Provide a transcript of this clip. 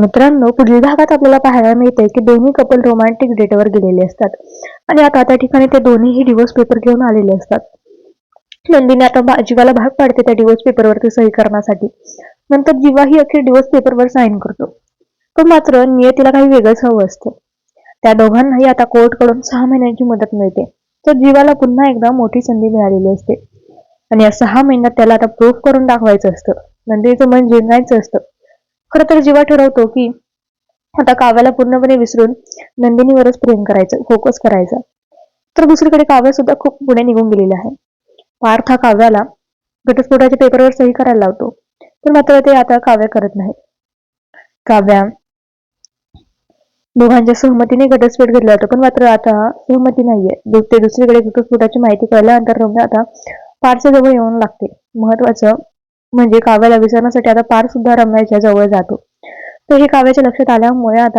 मित्रांनो पुढील भागात आपल्याला पाहायला मिळते की दोन्ही कपल रोमॅन्टिक डेटवर गेलेले असतात. आणि आता त्या ठिकाणी ते दोन्हीही डिवोर्स पेपर घेऊन आलेले असतात. नंदिनी आता जीवाला भाग पाडते त्या डिवोर्स पेपरवरती सही करण्यासाठी. नंतर जीवा ही अखेर डिवोर्स पेपरवर साईन करतो. पण मात्र नियतीला काही वेगळंच हवं असतं. त्या दोघांनाही आता कोर्टकडून सहा महिन्यांची मदत मिळते. तर जीवाला पुन्हा एकदा मोठी संधी मिळालेली असते. आणि या सहा महिन्यात त्याला आता प्रूफ करून दाखवायचं असतं. नंदिनीचं मन जिंकायचं असतं. खरं तर जीवा ठरवतो की आता काव्याला पूर्णपणे विसरून नंदिनीवरच प्रेम करायचं फोकस करायचा. तर दुसरीकडे काव्य सुद्धा खूप पुढे निघून गेलेला आहे. पार्थ हा काव्याला घटस्फोटाच्या पेपरवर सही करायला लावतो. पण मात्र ते आता काव्य करत नाही काव्या दोघांच्या सहमतीने घटस्फोट घेतला होता पण मात्र आता सहमती नाहीये. ते दुसरीकडे घटस्फोटाची माहिती कळल्यानंतर आता पारच्या जवळ येऊन लागते. महत्वाचं म्हणजे काव्याला विसरण्यासाठी आता पार सुद्धा रम्याच्या जवळ जातो. तर हे काव्याच्या लक्षात आल्यामुळे आता